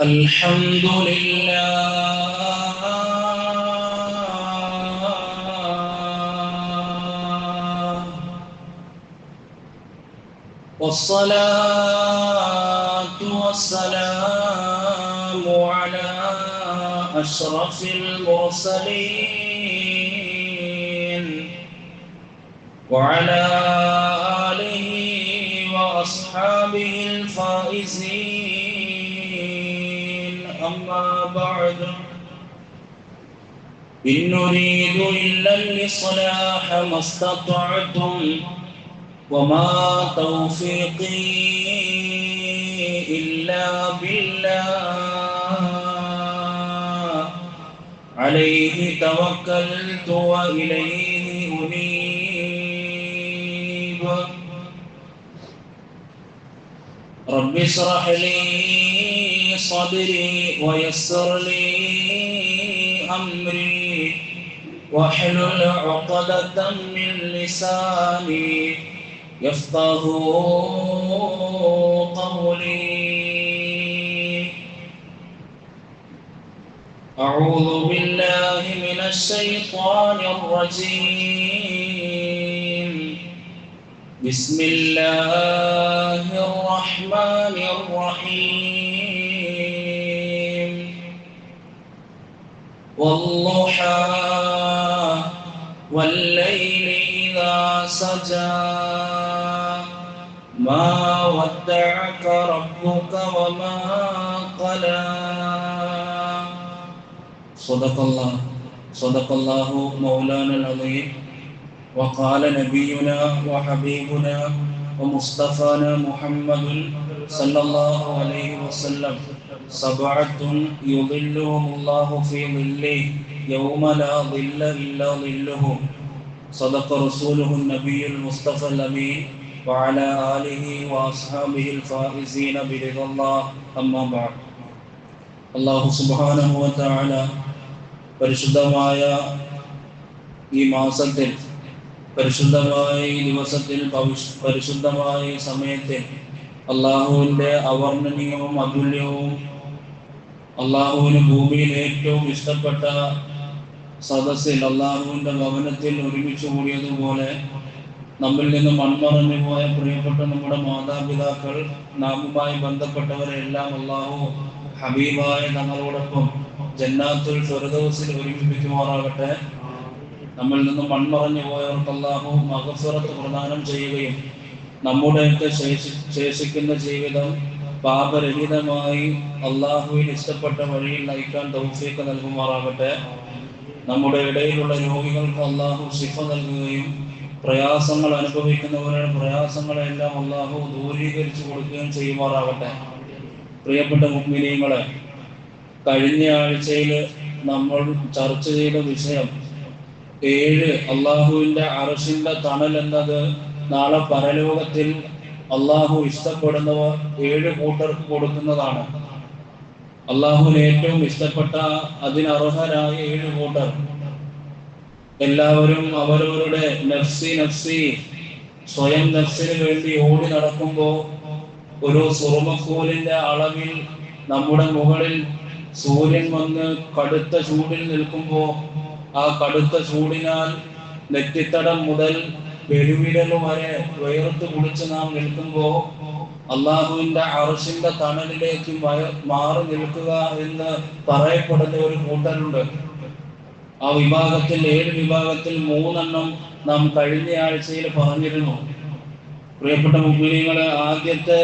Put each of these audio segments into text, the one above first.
الحمد لله. والصلاة والسلام على أشرف المرسلين وعلى آله وأصحابه الفائزين. أما بعد. إن نريد إلا الإصلاح ما استطعتم وما توفيقي إلا بالله. عليه توكلت وإليه أنيب. رب اشرح لي صدري ويسر لي أمري واحلل عقدة من لساني يفقه قولي. أعوذ بالله من الشيطان الرجيم. بسم الله الرحمن الرحيم. والضحى والليل إذا سجى. ما ودعك ربك وما قلى. صدق الله. صدق الله مولانا العظيم. وقال نبينا وحبيبنا ومصطفانا محمد صلى الله عليه وسلم سبعة يظلهم الله في ظله يوم لا ظل إلا ظله صدق رسوله النبي المصطفى الأمين وعلى آله وأصحابه الفائزين برضا الله أما بعد الله سبحانه وتعالى പരിശുദ്ധമായ ഈ മാസത്തിൽ പരിശുദ്ധമായ ദിവസത്തിൽ പരിശുദ്ധമായ സമയത്തെ സമയത്തിൽ അള്ളാഹുവിന്റെ അവർണനീയവും അതുല്യവും അള്ളാഹുവിന് ഭൂമിയിൽ ഏറ്റവും ഇഷ്ടപ്പെട്ട സദസ്സിൽ അള്ളാഹുവിന്റെ ഭവനത്തിൽ ഒരുമിച്ച് കൂടിയതുപോലെ നമ്മിൽ നിന്ന് മൺമറഞ്ഞു പോയ പ്രിയപ്പെട്ട നമ്മുടെ മാതാപിതാക്കൾ നാമുമായി ബന്ധപ്പെട്ടവരെല്ലാം അള്ളാഹു ഹബീബായ തങ്ങളോടൊപ്പം ജന്നാത്തുൽ സ്വരദോസിൽ ഒരുമിപ്പിക്കുമാറാകട്ടെ. നമ്മിൽ നിന്ന് മൺമറഞ്ഞു പോയവർക്ക് അള്ളാഹു മകസുറത്ത് പ്രദാനം ചെയ്യുകയും നമ്മുടെയൊക്കെ ശേഷി ശേഷിക്കുന്ന ജീവിതം പാപരഹിതമായി അള്ളാഹുവിൽ ഇഷ്ടപ്പെട്ട വഴിയിൽ നയിക്കാൻ തൗഫീഖ് നൽകുമാറാകട്ടെ. നമ്മുടെ ഇടയിലുള്ള രോഗികൾക്ക് അള്ളാഹു ശിഫ നൽകുകയും പ്രയാസങ്ങൾ അനുഭവിക്കുന്നവരുടെ പ്രയാസങ്ങളെല്ലാം അള്ളാഹു ദൂരീകരിച്ചു കൊടുക്കുകയും ചെയ്യുമാറാകട്ടെ. പ്രിയപ്പെട്ട മുഗ്മിനീങ്ങളെ കഴിഞ്ഞ ആഴ്ചയിൽ നമ്മൾ ചർച്ച ചെയ്ത വിഷയം ഏഴ് അള്ളാഹുവിന്റെ അറഷിന്റെ തണൽ എന്നത് നാളെ പരലോകത്തിൽ അള്ളാഹു ഇഷ്ടപ്പെടുന്നവർ ഏഴ് കൂട്ടർക്ക് കൊടുക്കുന്നതാണ്. അള്ളാഹുവിന് ഏറ്റവും ഇഷ്ടപ്പെട്ട അതിനർഹരായ ഏഴ് കൂട്ടർ. എല്ലാവരും അവരവരുടെ നഫ്സി നഫ്സി സ്വയം നഫ്സിന് വേണ്ടി ഓടി നടക്കുമ്പോൾ ഒരു സുറുമക്കൂലിന്റെ അളവിൽ നമ്മുടെ മുകളിൽ സൂര്യൻ വന്ന് കടുത്ത ചൂടിൽ നിൽക്കുമ്പോൾ ആ കടുത്ത ചൂടിനാൽ നെറ്റിത്തടം മുതൽ പെരുവിരൽ വരെ വയർത്ത് കുളിച്ച് നാം നിൽക്കുമ്പോൾ അള്ളാഹുവിന്റെ അറഷിന്റെ തണലിലേക്ക് മാറി നിൽക്കുക എന്ന് പറയപ്പെടുന്ന ഒരു കൂട്ടരുണ്ട്. ആ വിഭാഗത്തിൽ ഏഴ് വിഭാഗത്തിൽ മൂന്നെണ്ണം നാം കഴിഞ്ഞ ആഴ്ചയിൽ പറഞ്ഞിരുന്നു. പ്രിയപ്പെട്ട മുഗ്മിനികളെ ആദ്യത്തെ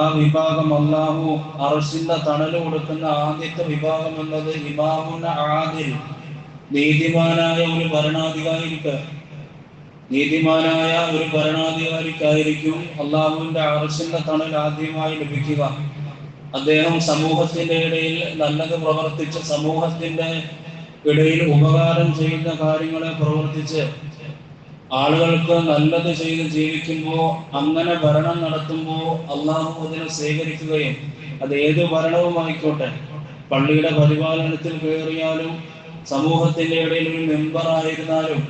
ആ വിഭാഗം അള്ളാഹു അറസിന്റെ തണൽ കൊടുക്കുന്ന ആദ്യത്തെ വിഭാഗം എന്നത് ഇമാമുന ആദിൽ. നീതിമാനായ ഒരു ഭരണാധികാരിക്ക് നീതിമാനായ ഒരു ഭരണാധികാരിക്കായിരിക്കും അള്ളാഹുവിന്റെ അറസിന്റെ തണൽ ആദ്യമായി ലഭിക്കുക. അദ്ദേഹം സമൂഹത്തിന്റെ ഇടയിൽ നല്ലത് പ്രവർത്തിച്ച് സമൂഹത്തിന്റെ ഇടയിൽ ഉപകാരം ചെയ്യുന്ന കാര്യങ്ങളെ പ്രവർത്തിച്ച് ആളുകൾക്ക് നല്ലത് ചെയ്ത് ജീവിക്കുമ്പോൾ അങ്ങനെ ഭരണം നടത്തുമ്പോൾ അള്ളാഹു അതിനെ സ്വീകരിക്കുകയും അത് ഏത് ഭരണവും ആയിക്കോട്ടെ പള്ളിയുടെ പരിപാലനത്തിൽ കയറിയാലും സമൂഹത്തിന്റെ മെമ്പർ ആയിരുന്നാലും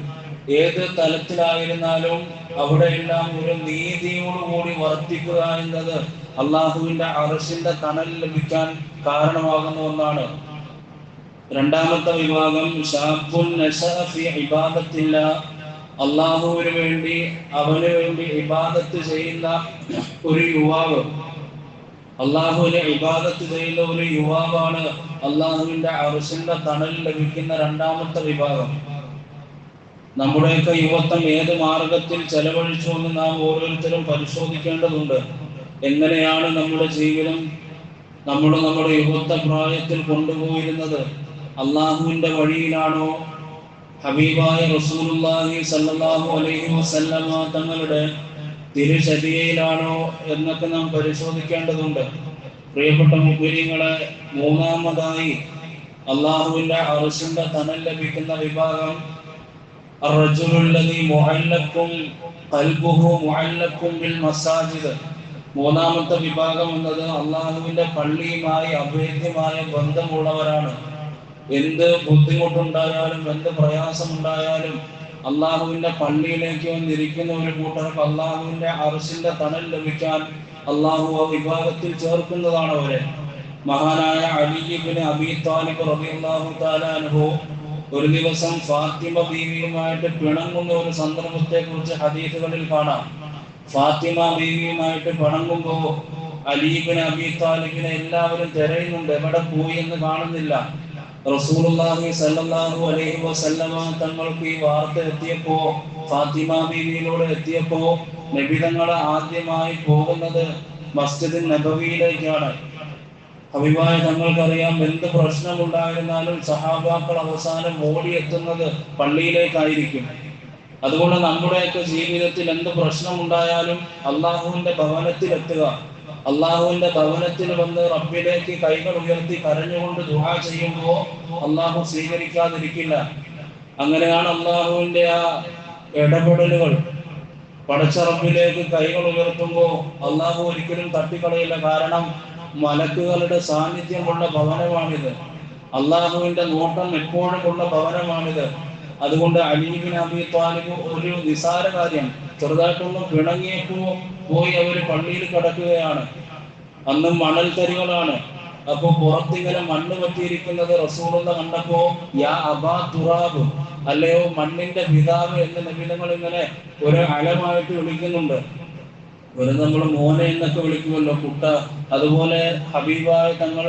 ഏത് തലത്തിലായിരുന്നാലും അവിടെയെല്ലാം ഒരു നീതിയോടുകൂടി വർത്തിക്കുക എന്നത് അള്ളാഹുവിന്റെ അറസിന്റെ തണൽ ലഭിക്കാൻ കാരണമാകുന്ന ഒന്നാണ്. രണ്ടാമത്തെ വിഭാഗം അള്ളാഹുവിന് വേണ്ടി അവന് വേണ്ടി ഇബാദത്ത് ചെയ്യുന്ന ഒരു യുവാവ് അള്ളാഹുവിനെ ഇബാദത്ത് ചെയ്യുന്ന ഒരു യുവാവാണ് അള്ളാഹുവിന്റെ അറിശിന്റെ തണൽ ലഭിക്കുന്ന രണ്ടാമത്തെ വിഭാഗം. നമ്മുടെയൊക്കെ യുവത്വം ഏത് മാർഗത്തിൽ ചെലവഴിച്ചു എന്ന് നാം ഓരോരുത്തരും പരിശോധിക്കേണ്ടതുണ്ട്. എങ്ങനെയാണ് നമ്മുടെ ജീവിതം നമ്മൾ നമ്മുടെ യുവത്വ പ്രായത്തിൽ കൊണ്ടുപോയിരുന്നത് അള്ളാഹുവിന്റെ വഴിയിലാണോ? ഹബീബായ റസൂലുള്ളാഹി സല്ലല്ലാഹു അലൈഹി വസല്ലമ തങ്ങളുടെ തിരുചര്യയിലാണോ എന്നൊക്കെ നാം പരിശോധിക്കേണ്ടതുണ്ട്. പ്രിയപ്പെട്ട മുഗ്രീങ്ങളെ മൂന്നാമതായി അള്ളാഹുവിന്റെ അറുഷിന്റെ തനൽ ലഭിക്കുന്ന വിഭാഗം മൂന്നാമത്തെ വിഭാഗം എന്നത് അള്ളാഹുവിന്റെ പള്ളിയുമായി അഭേദ്യമായ ബന്ധമുള്ളവരാണ്. എന്ത് ബുദ്ധിമുട്ടുണ്ടായാലും എന്ത് പ്രയാസമുണ്ടായാലും അള്ളാഹുവിന്റെ പള്ളിയിലേക്ക് വന്നിരിക്കുന്ന ഒരു കൂട്ടർക്ക് അള്ളാഹുവിന്റെ അറസിന്റെ തണൽ ലഭിക്കാൻ അള്ളാഹു വിഭാഗത്തിൽ ചേർക്കുന്നതാണ് അവരെ. മഹാനായ അലിബിന് അബി താലിബ് റബിഅള്ളാഹു താലാനുഭവ ഒരു ദിവസം ഫാത്തിമ ബീവിയുമായിട്ട് പിണങ്ങുന്ന ഒരു സന്ദർഭത്തെ കുറിച്ച് ഹദീസുകളിൽ കാണാം. ഫാത്തിമ ബീവിയുമായിട്ട് പിണങ്ങുമ്പോ അലീബിന് അബി താലിബിനെ എല്ലാവരും തിരയുന്നുണ്ട് എവിടെ പോയി എന്ന് കാണുന്നില്ല. റസൂലുള്ളാഹി സല്ലല്ലാഹു അലൈഹി തങ്ങൾക്ക് ഈ വാർത്ത എത്തിയപ്പോ ഫാത്തിമ ബീവിയിലൂടെ എത്തിയപ്പോ നബിതങ്ങൾ ആദ്യമായി പോകുന്നത് മസ്ജിദ് നബവിയിലേക്കാണ്. അഭിപ്രായ തങ്ങൾക്കറിയാം എന്ത് പ്രശ്നമുണ്ടായിരുന്നാലും സഹാബാക്കൾ അവസാനം ഓടിയെത്തുന്നത് പള്ളിയിലേക്കായിരിക്കും. അതുകൊണ്ട് നമ്മുടെയൊക്കെ ജീവിതത്തിൽ എന്ത് പ്രശ്നമുണ്ടായാലും അള്ളാഹുവിന്റെ ഭവനത്തിൽ എത്തുക അള്ളാഹുവിന്റെ ഭവനത്തിൽ വന്ന് റബ്ബിലേക്ക് കൈകൾ ഉയർത്തി കരഞ്ഞുകൊണ്ട് ദുഹ ചെയ്യുമ്പോൾ അള്ളാഹു സ്വീകരിക്കാതിരിക്കില്ല. അങ്ങനെയാണ് അള്ളാഹുവിന്റെ ആ ഇടപെടലുകൾ. പടച്ച റബ്ബിലേക്ക് കൈകൾ ഉയർത്തുമ്പോൾ അള്ളാഹു ഒരിക്കലും തട്ടിക്കളയില്ല. കാരണം മലക്കുകളുടെ സാന്നിധ്യമുള്ള ഭവനമാണിത്. അള്ളാഹുവിന്റെ നോട്ടം എപ്പോഴും ഉള്ള ഭവനമാണിത്. അതുകൊണ്ട് അലീബിൻ അബി ഒരു നിസാര കാര്യം. ചെറുതായിട്ടൊന്ന് പിണങ്ങിയപ്പോ പോയി അവർ പള്ളിയിൽ കിടക്കുകയാണ്. അന്ന് മണൽ തരികളാണ് അപ്പൊ പുറത്തിങ്ങനെ മണ്ണ് പറ്റിയിരിക്കുന്നത് റസൂലുള്ള കണ്ടപ്പോ യാ അബാ തുറാബ്. അല്ലയോ മണ്ണിന്റെ പിതാവ് എന്ന നബിതങ്ങൾ ഇങ്ങനെ ഒരു അലമായിട്ട് വിളിക്കുന്നുണ്ട്. ഒരു നമ്മൾ മോനെ എന്നൊക്കെ വിളിക്കുമല്ലോ കുട്ട. അതുപോലെ ഹബീബായ തങ്ങൾ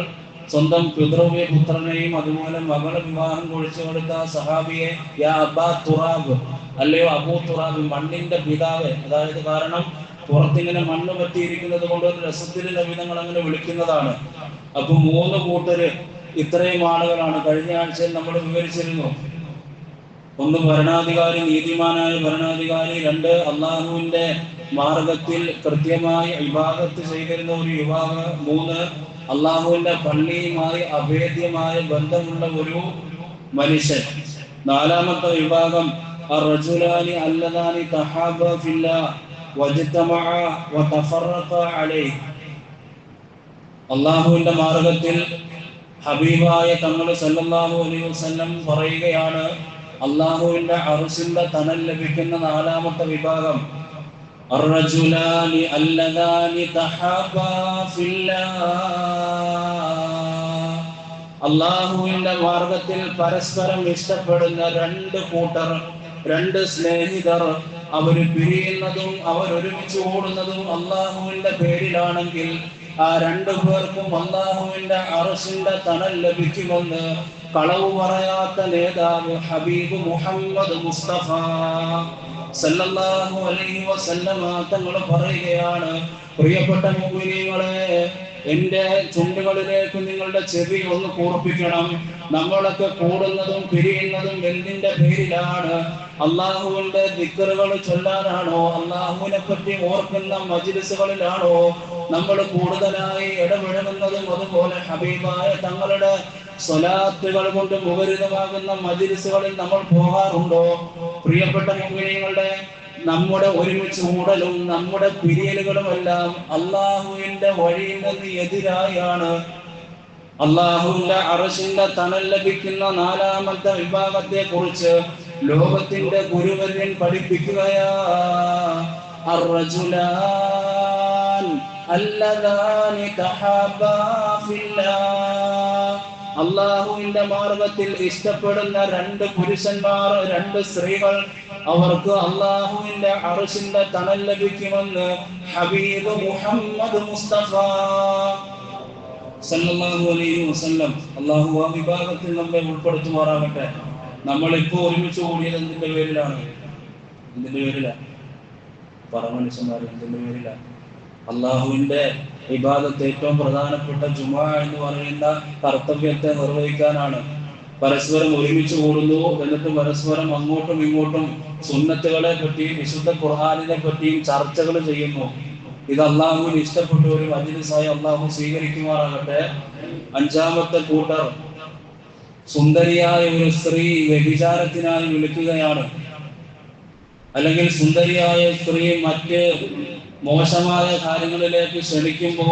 സ്വന്തം പിതൃവ്യ പുത്രനെയും അതുപോലെ മകളെ വിവാഹം കൊഴിച്ചു കൊടുത്ത സഹാബിയെ യാ അബ്ബാ തുറാബ് അല്ലയോ അബൂ തുറാബ് മണ്ണിന്റെ പിതാവ്. അതായത് കാരണം പുറത്തിങ്ങനെ മണ്ണ് പറ്റിയിരിക്കുന്നത് കൊണ്ട് ഒരു രസത്തിന് നവീനങ്ങൾ അങ്ങനെ വിളിക്കുന്നതാണ്. അപ്പൊ മൂന്ന് കൂട്ടര് ഇത്രയും ആളുകളാണ്. കഴിഞ്ഞ ആഴ്ചയിൽ നമ്മൾ വിവരിച്ചിരുന്നു. ഒന്ന് ഭരണാധികാരി നീതിമാനായ ഭരണാധികാരി രണ്ട് അള്ളാഹുവിന്റെ മാർഗത്തിൽ കൃത്യമായി വിഭാഗത്ത് ചെയ്തിരുന്ന ഒരു യുവാവ് മൂന്ന് അള്ളാഹുവിന്റെ പള്ളിയുമായി അഭേദ്യമായ ബന്ധമുള്ള ഒരു മനുഷ്യൻ നാലാമത്തെ വിഭാഗം الرجلان اللذان تحابا في الله واجتمعا وتفرقا عليه അള്ളാഹുവിന്റെ മാർഗത്തിൽ ഹബീബായ തങ്ങൾ സല്ലല്ലാഹു അലൈഹി വസല്ലം പറയുകയാണ് അള്ളാഹുവിന്റെ അറുസിന്റെ തണൽ ലഭിക്കുന്ന നാലാമത്തെ വിഭാഗം الرجلان اللذان تحابا في الله അള്ളാഹുവിന്റെ മാർഗത്തിൽ പരസ്പരം ഇഷ്ടപ്പെടുന്ന രണ്ട് കൂട്ടർ രണ്ട് സ്നേഹിതർ അവര് പിരിയുന്നതും അവർ ഒരുമിച്ച് ഓടുന്നതും അള്ളാഹുവിന്റെ പേരിലാണെങ്കിൽ ആ രണ്ടു പേർക്കും അള്ളാഹുവിന്റെ അറസിന്റെ തണൽ ലഭിക്കുമെന്ന് കളവ് പറയാത്ത നേതാവ് ഹബീബ് മുഹമ്മദ് മുസ്തഫ സല്ലല്ലാഹു അലൈഹി തങ്ങൾ പറയുകയാണ്. പ്രിയപ്പെട്ട മുഅ്മിനീങ്ങളെ എന്റെ ചുണ്ടുകളിലേക്ക് നിങ്ങളുടെ ചെവി ഒന്ന് കൂർപ്പിക്കണം. നമ്മളൊക്കെ കൂടുന്നതും പിരിയുന്നതും എന്തിന്റെ പേരിലാണ്? അള്ളാഹുവിന്റെ ദിക്കറുകൾ ചൊല്ലാനാണോ? അള്ളാഹുവിനെ പറ്റി ഓർക്കുന്ന മജിലിസുകളിലാണോ? നമ്മൾ കൂടുതലായി ഇടപഴകുന്നതും അതുപോലെ ഹബീബായ തങ്ങളുടെ സ്വലാത്തുകൾ കൊണ്ട് മുഖരിതമാകുന്ന മജിലിസുകളിൽ നമ്മൾ പോകാറുണ്ടോ? പ്രിയപ്പെട്ട മുഖനിങ്ങളുടെ നമ്മുടെ ഒരുമിച്ച് ഊടലും നമ്മുടെ പിരിയലുകളും എല്ലാം അള്ളാഹുവിന്റെ വഴിയിൽ നിന്ന് എതിരായാണ്. അള്ളാഹുവിന്റെ അറശിന്റെ തണൽ ലഭിക്കുന്ന നാലാമത്തെ വിഭാഗത്തെ കുറിച്ച് ലോകത്തിന്റെ ഗുരുവര്യൻ പഠിപ്പിക്കുകയാ. അർജുലാൻ അല്ലതാനി തഹാബാ ഫില്ലാ. അള്ളാഹുവിന്റെ മാർഗത്തിൽ ഇഷ്ടപ്പെടുന്ന രണ്ട് പുരുഷന്മാർ രണ്ട് സ്ത്രീകൾ അവർക്ക് അള്ളാഹുവിന്റെ അറിഷിന്റെ തണൽ ലഭിക്കുമെന്ന് ഹബീബ് മുഹമ്മദ് മുസ്തഫ സല്ലല്ലാഹു അലൈഹി വസല്ലം അള്ളാഹു ആ വിഭാഗത്തിൽ നമ്മെ ഉൾപ്പെടുത്തുമാറാകട്ടെ. നമ്മളിപ്പോ ഒരുമിച്ച് കൂടിയത് എന്തിന്റെ പേരിലാണ്? എന്തിന്റെ പേരിലാണ് പറ മനുഷ്യന്മാർ എന്തിന്റെ പേരിലാണ് അള്ളാഹുവിന്റെ ഇബാദത്ത് ഏറ്റവും പ്രധാനപ്പെട്ട ജുമാ എന്ന് പറയുന്ന കർത്തവ്യത്തെ നിർവഹിക്കാനാണ്. പരസ്പരം ഒരുമിച്ച് കൂടുന്നു എന്നിട്ട് പരസ്പരം അങ്ങോട്ടും ഇങ്ങോട്ടും സുന്നത്തുകളെ പറ്റിയും വിശുദ്ധ ഖുർഹാനിനെ പറ്റിയും ചർച്ചകൾ ചെയ്യുന്നു. ഇത് അള്ളാഹുവിന് ഇഷ്ടപ്പെട്ട ഒരു മജിലിസായി അള്ളാഹു സ്വീകരിക്കുമാറാകട്ടെ. അഞ്ചാമത്തെ കൂട്ടർ സുന്ദരിയായ ഒരു സ്ത്രീ വ്യഭിചാരത്തിനായി വിളിക്കുകയാണ്. അല്ലെങ്കിൽ സുന്ദരിയായ സ്ത്രീ മറ്റ് മോശമായ കാര്യങ്ങളിലേക്ക് ക്ഷണിക്കുമ്പോ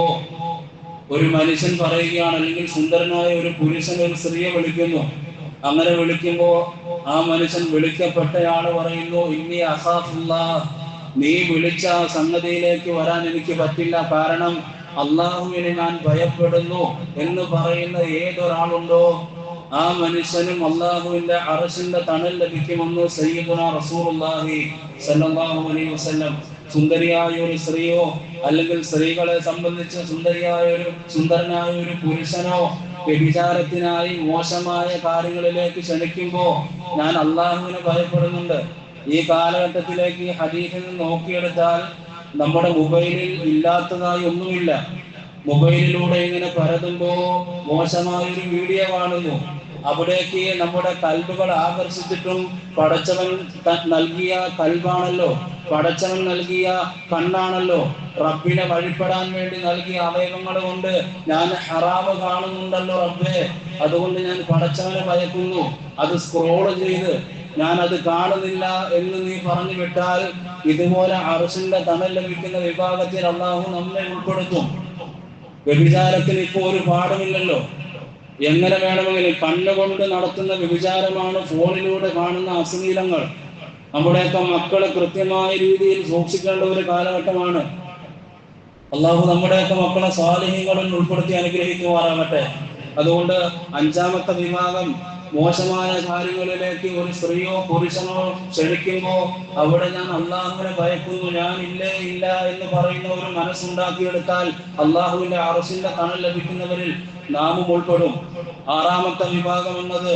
ഒരു മനുഷ്യൻ പറയുകയാണ് അല്ലെങ്കിൽ സുന്ദരനായ ഒരു പുരുഷൻ ഒരു സ്ത്രീയെ വിളിക്കുന്നു. അങ്ങനെ വിളിക്കുമ്പോ ആ മനുഷ്യൻ വിളിക്കപ്പെട്ടയാൾ പറയുന്നു ഇന്നി അസാഫുള്ള നീ വിളിച്ച സംഗതിയിലേക്ക് വരാൻ എനിക്ക് പറ്റില്ല. കാരണം അള്ളാഹുവിനെ ഞാൻ ഭയപ്പെടുന്നു എന്ന് പറയുന്ന ഏതൊരാളുണ്ടോ ആ മനുഷ്യനും അള്ളാഹുവിന്റെ അറസിന്റെ തണൽ ലഭിക്കുമെന്ന് സയ്യിദുന റസൂലുള്ളാഹി സല്ലല്ലാഹു അലൈഹി വസല്ലം സുന്ദരിയായ ഒരു സ്ത്രീയോ അല്ലെങ്കിൽ സ്ത്രീകളെ സംബന്ധിച്ച് സുന്ദരിയായ ഒരു സുന്ദരനായ ഒരു പുരുഷനോ വ്യഭിചാരത്തിനായി മോശമായ കാര്യങ്ങളിലേക്ക് ക്ഷണിക്കുമ്പോ ഞാൻ അള്ളാഹുവിനെ ഭയപ്പെടുന്നുണ്ട്. ഈ കാലഘട്ടത്തിലേക്ക് ഹരീഹൻ നോക്കിയെടുത്താൽ നമ്മുടെ മൊബൈലിൽ ഇല്ലാത്തതായി ഒന്നുമില്ല. മൊബൈലിലൂടെ ഇങ്ങനെ പരതുമ്പോ മോശമായൊരു വീഡിയോ കാണുന്നു. അവിടേക്ക് നമ്മുടെ കൽബുകൾ ആകർഷിച്ചിട്ടും പടച്ചവൻ നൽകിയ കൽബാണല്ലോ. പടച്ചവൻ നൽകിയ കണ്ണാണല്ലോ. റബ്ബിനെ വഴിപ്പെടാൻ വേണ്ടി നൽകിയ അവയവങ്ങൾ കൊണ്ട് ഞാൻ ഹറാമ് കാണുന്നുണ്ടല്ലോ റബ്ബേ. അതുകൊണ്ട് ഞാൻ പടച്ചവനെ ഭയക്കുന്നു. അത് സ്ക്രോൾ ചെയ്ത് ഞാൻ അത് കാണുന്നില്ല എന്ന് നീ പറഞ്ഞു വിട്ടാൽ ഇതുപോലെ അറസിന്റെ തണൽ ലഭിക്കുന്ന വിഭാഗത്തിൽ അള്ളാഹു നമ്മെ ഉൾപ്പെടുത്തും. വ്യഭിചാരത്തിന് ഇപ്പോൾ ഒരു പാഠമില്ലല്ലോ. എങ്ങനെ വേണമെങ്കിലും കണ്ണുകൊണ്ട് നടത്തുന്ന വ്യഭിചാരമാണ് ഫോണിലൂടെ കാണുന്ന അശ്ലീലങ്ങൾ. നമ്മുടെയൊക്കെ മക്കളെ കൃത്യമായ രീതിയിൽ സൂക്ഷിക്കേണ്ട ഒരു കാലഘട്ടമാണ്. അള്ളാഹു നമ്മുടെയൊക്കെ മക്കളെ സ്വാധീനങ്ങളിൽ ഉൾപ്പെടുത്തി അനുഗ്രഹിക്കുമാറാകട്ടെ. അതുകൊണ്ട് അഞ്ചാമത്തെ വിഭാഗം മോശമായ കാര്യങ്ങളിലേക്ക് ഒരു സ്ത്രീയോ പുരുഷനോ ക്ഷണിക്കുമ്പോ അവിടെ ഞാൻ അള്ളാഹുവിനെ ഭയക്കുന്നു ഞാൻ ഇല്ലേ ഇല്ല എന്ന് പറയുന്ന ഒരു മനസ്സുണ്ടാക്കിയെടുത്താൽ അള്ളാഹുവിന്റെ അറസിന്റെ തണൽ ലഭിക്കുന്നവരിൽ നാമും ഉൾപ്പെടും ആറാമത്തെ വിഭാഗം എന്നത്.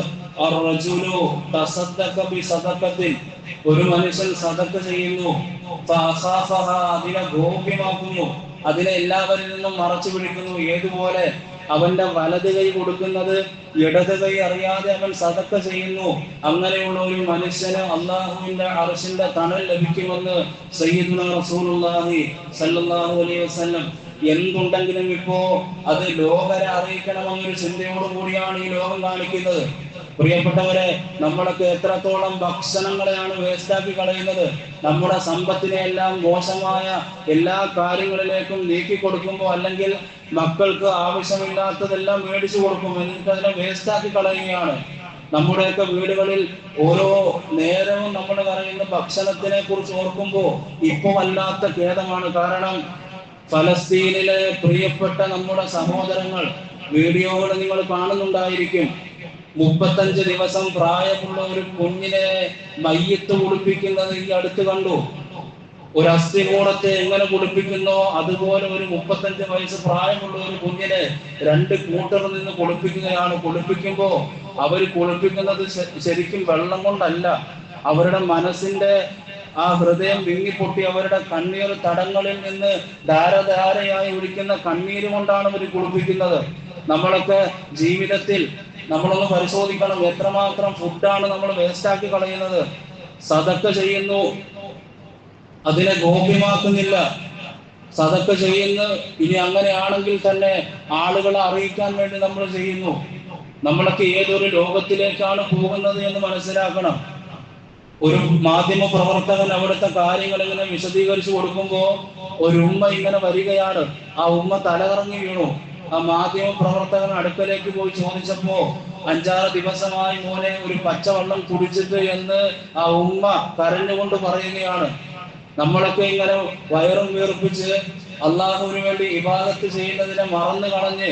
ഒരു മനുഷ്യൻ സദക്ക ചെയ്യുന്നു അതിനെ ഗോപ്യമാക്കുന്നു അതിനെ എല്ലാവരിൽ നിന്നും മറച്ചു പിടിക്കുന്നു ഏതുപോലെ അവന്റെ വലത് കൈ കൊടുക്കുന്നത് ഇടത് കൈ അറിയാതെ അവൻ സതക്ക ചെയ്യുന്നു. അങ്ങനെയുള്ള ഒരു മനുഷ്യന് അള്ളാഹുവിന്റെ അറസിന്റെ തണൽ ലഭിക്കുമെന്ന് സയ്യിദുന റസൂലുള്ളാഹി അലൈഹി വസല്ലം. എന്തുണ്ടെങ്കിലും ഇപ്പോ അത് ലോകരെ അറിയിക്കണമെന്നൊരു ചിന്തയോടു കൂടിയാണ് ഈ ലോകം കാണിക്കുന്നത്. പ്രിയപ്പെട്ടവരെ നമ്മളൊക്കെ എത്രത്തോളം ഭക്ഷണങ്ങളെയാണ് വേസ്റ്റാക്കി കളയുന്നത് നമ്മുടെ സമ്പത്തിനെ എല്ലാം മോശമായ എല്ലാ കാര്യങ്ങളിലേക്കും നീക്കി കൊടുക്കുമ്പോൾ അല്ലെങ്കിൽ മക്കൾക്ക് ആവശ്യമില്ലാത്തതെല്ലാം മേടിച്ചു കൊടുക്കും എന്നിട്ട് അതിനെ വേസ്റ്റാക്കി കളയുകയാണ്. നമ്മുടെയൊക്കെ വീടുകളിൽ ഓരോ നേരവും നമ്മൾ പറയുന്ന ഭക്ഷണത്തിനെ കുറിച്ച് ഓർക്കുമ്പോൾ ഇപ്പൊ വല്ലാത്ത ഖേദമാണ്. കാരണം ഫലസ്തീനിലെ പ്രിയപ്പെട്ട നമ്മുടെ സഹോദരങ്ങൾ വീഡിയോകൾ നിങ്ങൾ കാണുന്നുണ്ടായിരിക്കും. മുപ്പത്തഞ്ച് ദിവസം പ്രായമുള്ള ഒരു കുഞ്ഞിനെ മയ്യത്ത് കുളിപ്പിക്കുന്നത് ഈ അടുത്ത് കണ്ടു. ഒരു അസ്ഥികൂടത്തെ എങ്ങനെ കുളിപ്പിക്കുന്നോ അതുപോലെ ഒരു മുപ്പത്തഞ്ച് വയസ്സ് പ്രായമുള്ള ഒരു കുഞ്ഞിനെ രണ്ട് കൂട്ടർ നിന്ന് കുളിപ്പിക്കുകയാണ്. കുളിപ്പിക്കുമ്പോ അവർ കുളിപ്പിക്കുന്നത് ശരിക്കും വെള്ളം കൊണ്ടല്ല. അവരുടെ മനസ്സിന്റെ ആ ഹൃദയം വിങ്ങിപ്പൊട്ടി അവരുടെ കണ്ണീർ തടങ്ങളിൽ നിന്ന് ധാരധാരയായി ഒഴിക്കുന്ന കണ്ണീര് കൊണ്ടാണ് അവർ കുളിപ്പിക്കുന്നത്. നമ്മളൊക്കെ ജീവിതത്തിൽ നമ്മളൊന്ന് പരിശോധിക്കണം എത്രമാത്രം ഫുഡാണ് നമ്മൾ വേസ്റ്റ് ആക്കി കളയുന്നത്. സതക്ക ചെയ്യുന്നു. അതിനെ ഗോപ്യമാക്കുന്നില്ല. സതക്ക ചെയ്യുന്നു. ഇനി അങ്ങനെയാണെങ്കിൽ തന്നെ ആളുകളെ അറിയിക്കാൻ വേണ്ടി നമ്മൾ ചെയ്യുന്നു. നമ്മളൊക്കെ ഏതൊരു ലോകത്തിലേക്കാണ് പോകുന്നത് എന്ന് മനസ്സിലാക്കണം. ഒരു മാധ്യമ പ്രവർത്തകൻ അവിടുത്തെ കാര്യങ്ങൾ ഇങ്ങനെ വിശദീകരിച്ചു കൊടുക്കുമ്പോ ഒരു ഉമ്മ ഇങ്ങനെ വരികയാണ്. ആ ഉമ്മ തലകറങ്ങി വീണു. മാധ്യമ പ്രവർത്തകൻ അടുക്കലേക്ക് പോയി ചോദിച്ചപ്പോ അഞ്ചാറ് ദിവസമായി മോനെ ഒരു പച്ചവെള്ളം കുടിച്ചിട്ട് എന്ന് ആ ഉമ്മ കരഞ്ഞുകൊണ്ട് പറയുകയാണ്. നമ്മളൊക്കെ ഇങ്ങനെ വയറും വീർപ്പിച്ച് അള്ളാഹുവിന് വേണ്ടി ഇബാദത്ത് ചെയ്യുന്നതിനെ മറന്നു കളഞ്ഞ്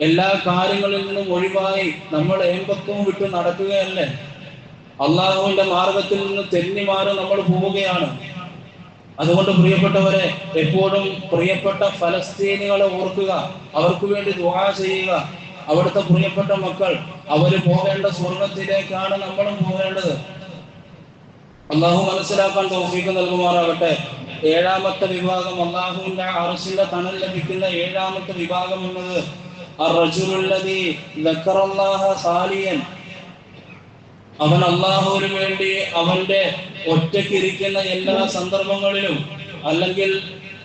എല്ലാ കാര്യങ്ങളിൽ നിന്നും ഒഴിവായി നമ്മൾ ഏമ്പത്വം വിട്ട് നടക്കുകയല്ലേ? അള്ളാഹുവിന്റെ മാർഗത്തിൽ നിന്ന് തെന്നിമാരും നമ്മൾ പോവുകയാണ്. അതുകൊണ്ട് പ്രിയപ്പെട്ടവരെ എപ്പോഴും പ്രിയപ്പെട്ട ഫലസ്തീനികളെ ഓർക്കുക അവർക്ക് വേണ്ടി ദുആ ചെയ്യുക. അവിടുത്തെ പ്രിയപ്പെട്ട മക്കൾ അവർ പോകേണ്ട സ്വർണത്തിലേക്കാണ് നമ്മളും പോകേണ്ടത്. അള്ളാഹു മനസ്സിലാക്കാൻ തോഫീക്ക് നൽകുമാറാകട്ടെ. ഏഴാമത്തെ വിഭാഗം അള്ളാഹുവിന്റെ അറസിന്റെ തണൽ ലഭിക്കുന്ന ഏഴാമത്തെ വിഭാഗം എന്നത് അവൻ അള്ളാഹുവിന് വേണ്ടി അവന്റെ ഒറ്റയ്ക്കിരിക്കുന്ന എല്ലാ സന്ദർഭങ്ങളിലും അല്ലെങ്കിൽ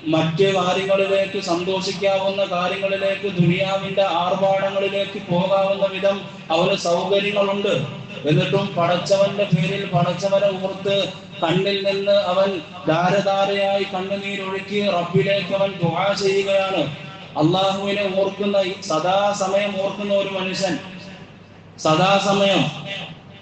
മറ്റ് കാര്യങ്ങളിലേക്ക് സന്തോഷിക്കാവുന്ന കാര്യങ്ങളിലേക്ക് ദുനിയാവിന്റെ ആർഭാടങ്ങളിലേക്ക് പോകാവുന്ന വിധം അവന് സൗകര്യങ്ങളുണ്ട്. എന്നിട്ടും പടച്ചവന്റെ പേരിൽ പടച്ചവനെ ഓർത്ത് കണ്ണിൽ നിന്ന് അവൻ ധാരധാരയായി കണ്ണുനീരൊഴുക്കി റബ്ബിലേക്ക് അവൻ ദുആ ചെയ്യുകയാണ്. അള്ളാഹുവിനെ ഓർക്കുന്ന സദാസമയം ഓർക്കുന്ന ഒരു മനുഷ്യൻ സദാസമയം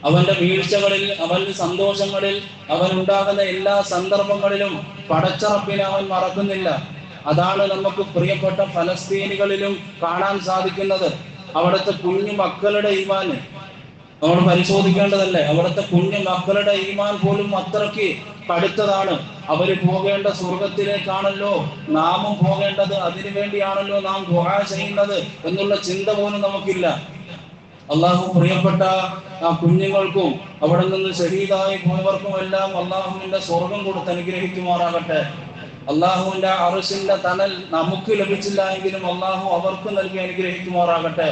അവന്റെ വീഴ്ചകളിൽ അവന്റെ സന്തോഷങ്ങളിൽ അവൻ ഉണ്ടാകുന്ന എല്ലാ സന്ദർഭങ്ങളിലും പടച്ചറപ്പിനെ അവൻ മറക്കുന്നില്ല. അതാണ് നമുക്ക് പ്രിയപ്പെട്ട ഫലസ്തീനികളിലും കാണാൻ സാധിക്കുന്നത്. അവിടുത്തെ കുഞ്ഞു മക്കളുടെ ഈമാന് നമ്മൾ പരിശോധിക്കേണ്ടതല്ലേ അവിടുത്തെ കുഞ്ഞു മക്കളുടെ ഈമാൻ പോലും അത്രയ്ക്ക് കടുത്തതാണ്. അവർ പോകേണ്ട സ്വർഗത്തിലേക്കാണല്ലോ നാമും പോകേണ്ടത് അതിനു വേണ്ടിയാണല്ലോ നാം ദുആ ചെയ്യുന്നത് എന്നുള്ള ചിന്ത പോലും നമുക്കില്ല. അള്ളാഹു പ്രിയപ്പെട്ട ആ കുഞ്ഞുങ്ങൾക്കും അവിടെ നിന്ന് ശഹീദായി പോയവർക്കും എല്ലാം അള്ളാഹുവിന്റെ സ്വർഗം കൊടുത്ത് അനുഗ്രഹിക്കുമാറാകട്ടെ. അള്ളാഹുവിന്റെ അറസിന്റെ തണൽ നമുക്ക് ലഭിച്ചില്ല എങ്കിലും അള്ളാഹു അവർക്ക് നൽകി അനുഗ്രഹിക്കുമാറാകട്ടെ.